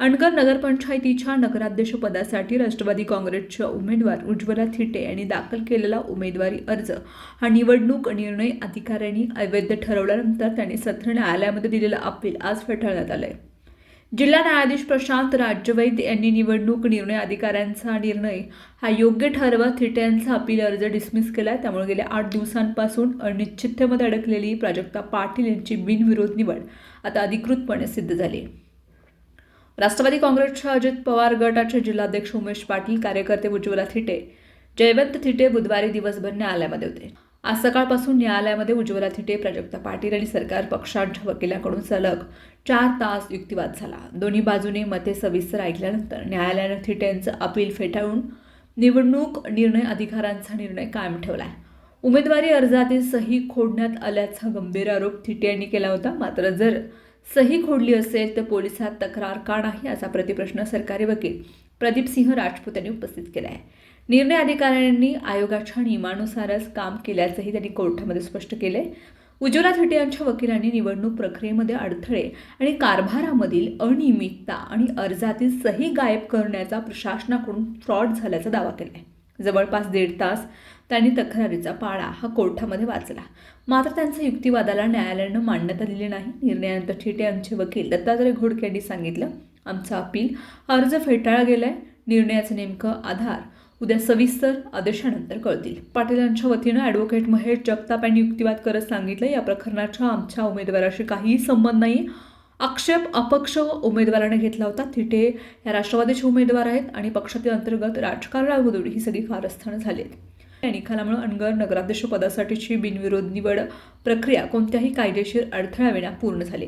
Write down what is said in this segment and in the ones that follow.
अणकर नगरपंचायतीच्या नगराध्यक्षपदासाठी राष्ट्रवादी काँग्रेसच्या उमेदवार उज्ज्वला थिटे यांनी दाखल केलेला उमेदवारी अर्ज हा निवडणूक निर्णय अधिकाऱ्यांनी अवैध ठरवल्यानंतर त्यांनी सत्र न्यायालयामध्ये दिलेलं अपील आज फेटाळण्यात आलंय. जिल्हा न्यायाधीश प्रशांत राज्यवैद्य यांनी निवडणूक निर्णय अधिकाऱ्यांचा निर्णय हा योग्य ठरवत थिटे यांचा अपील अर्ज डिसमिस केला त्यामुळे गेल्या आठ दिवसांपासून अनिश्चिततेमध्ये अडकलेली प्राजक्ता पाटील यांची बिनविरोध निवड आता अधिकृतपणे सिद्ध झाली राष्ट्रवादी काँग्रेसच्या अजित पवार गटाचे जिल्हाध्यक्ष उमेश पाटील कार्यकर्ते उज्ज्वला थिटे जयवंत थिटे बुधवारी दिवसभर न्यायालयामध्ये होते. आज सकाळपासून न्यायालयामध्ये उज्ज्वला थिटे प्राजक्ता पाटील आणि सरकार पक्षांच्या वकिलांकडून सलग चार तास युक्तिवाद झाला. दोन्ही बाजूने मते सविस्तर ऐकल्यानंतर न्यायालयानं थिटे यांचं अपील फेटाळून निवडणूक निर्णय अधिकारांचा निर्णय कायम ठेवलाय उमेदवारी अर्जातील सही खोडण्यात आल्याचा गंभीर आरोप थिटे यांनी केला होता. मात्र जर सही खोडली असेल तर पोलिसात तक्रार का नाही याचा प्रतिप्रश्न सरकारी वकील प्रदीप सिंह राजपूत यांनी उपस्थित केला आहे निर्णय अधिकाऱ्यांनी आयोगाच्या नियमानुसारच काम केल्याचंही त्यांनी कोर्टामध्ये स्पष्ट केलंय. उज्ज्वला थिटे यांच्या वकिलांनी निवडणूक प्रक्रियेमध्ये अडथळे आणि कारभारामधील अनियमितता आणि अर्जातील सही गायब करण्याचा प्रशासनाकडून फ्रॉड झाल्याचा दावा केला आहे जवळपास दीड तास त्यांनी तक्रारीचा पाळा हा कोर्टामध्ये वाचला. मात्र त्यांच्या युक्तिवादाला न्यायालयानं मान्यता दिली नाही. निर्णयानंतर ठेटे यांचे वकील दत्तात्रय घोडके यांनी सांगितलं आमचा अपील अर्ज फेटाळला गेलाय. निर्णयाचं नेमकं आधार उद्या सविस्तर आदेशानंतर कळतील. पाटील यांच्या वतीनं ॲडव्होकेट महेश जगताप यांनी युक्तिवाद करत सांगितलं या प्रकरणाच्या आमच्या उमेदवाराशी काहीही संबंध नाही. आक्षेप अपक्ष उमेदवाराने घेतला होता. थिटे या राष्ट्रवादीचे उमेदवार आहेत आणि पक्षातील अंतर्गत राजकारणामधून ही सगळी कारस्थानं झाली आहेत या निकालामुळे अनगर नगराध्यक्ष पदासाठीची बिनविरोध निवड प्रक्रिया कोणत्याही कायदेशीर अडथळ्याविना पूर्ण झाली.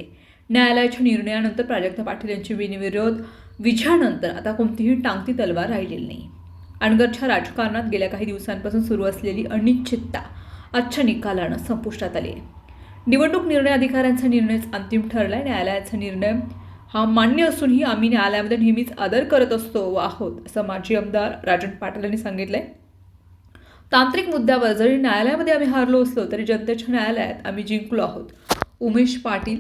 न्यायालयाच्या निर्णयानंतर प्राजक्ता पाटील यांची बिनविरोध विजयानंतर आता कोणतीही टांगती तलवार राहिलेली नाही. अणगरच्या राजकारणात गेल्या काही दिवसांपासून सुरू असलेली अनिश्चितता आजच्या निकालानं संपुष्टात आली आहे. निवडणूक निर्णय अधिकाऱ्यांचा निर्णयच अंतिम ठरलाय. न्यायालयाचा निर्णय हा मान्य असूनही आम्ही न्यायालयामध्ये नेहमीच आदर करत असतो व आहोत असं माजी आमदार राजन पाटील यांनी सांगितलंय. तांत्रिक मुद्द्यावर जरी न्यायालयामध्ये आम्ही हारलो असलो तरी जनतेच्या न्यायालयात आम्ही जिंकलो आहोत. उमेश पाटील